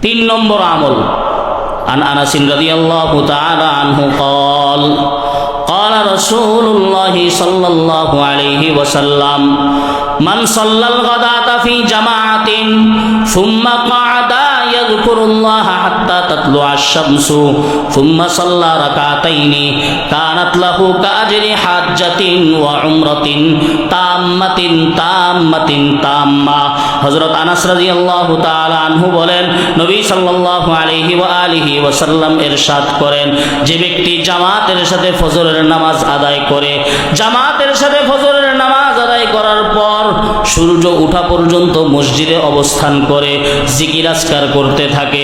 তিন নম্বর আমল عن انس رضي الله تعالى عنه قال قال رسول الله صلى الله عليه وسلم من صلى الغداة في جماعة ثم قعد يذكر الله حتى تطلع الشمس ثم صلى ركعتين كانت له كأجر حاجة وعمرة تامة تامة تامة হযরত আনাস রাদিয়াল্লাহু তাআলা আনহু বলেন নবী সাল্লাল্লাহু আলাইহি ওয়া আলিহি ওয়াসাল্লাম ইরশাদ করেন যে ব্যক্তি জামাতের সাথে ফজরের নামাজ আদায় করে জামাতের সাথে ফজরের নামাজ আদায় করার পর সূর্য ওঠা পর্যন্ত মসজিদে অবস্থান করে জিকির আজকার করতে থাকে।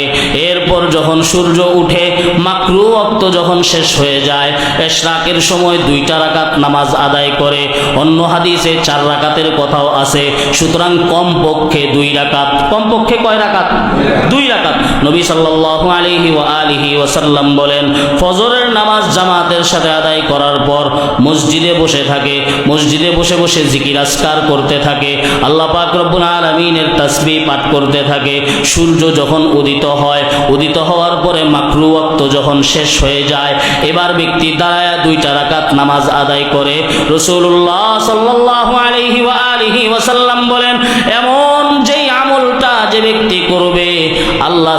এরপর যখন সূর্য উঠে, মাকরু অক্ত যখন শেষ হয়ে যায়, এশরাকের সময় দুইটা রাকাত নামাজ আদায় করে। অন্য হাদিসে চার রাকাতের কথাও আছে। সুতরাং কমপক্ষে দুই রাকাত। কমপক্ষে কয় রাকাত? দুই রাকাত। নবী সাল্লাল্লাহু আলাইহি ওয়া আলিহি ওয়াসাল্লাম বলেন, ফজরের নামাজ জামাতের সাথে আদায় করার পর মসজিদে বসে থাকে। মসজিদে বসে বসে জিকির আসকার করতে থাকে। আল্লাহ পাক রব্বুল আলামিনের তাসবিহ পাঠ করতে থাকে। সূর্য যখন উদিত হয়, উদিত হওয়ার পরে মাকরু ওয়াক্ত যখন শেষ হয়ে যায়, এবার ব্যক্তি দাঁড়ায় দুইটা রাকাত নামাজ আদায় করে। রসুল্লাহ সাল্লাল্লাহু আলাইহি ওয়া আলিহি ওয়াসাল্লাম বলেন, এমন যেই আমলটা যে ব্যক্তি করবে, আল্লাহ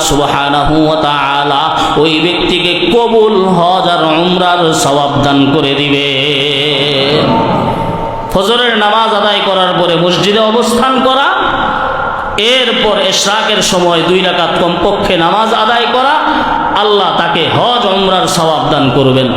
তাআলা ওই ব্যক্তিকে কবুল হজ আর উমরার সওয়াব দান করে দিবে। ফজরের নামাজ আদায় করার পরে মসজিদে অবস্থান করা, এরপর এশরাকের সময় দুই রাকাত কমপক্ষে নামাজ আদায় করা, আল্লাহ তাকে হজ অমরার সবাব দান করবেন।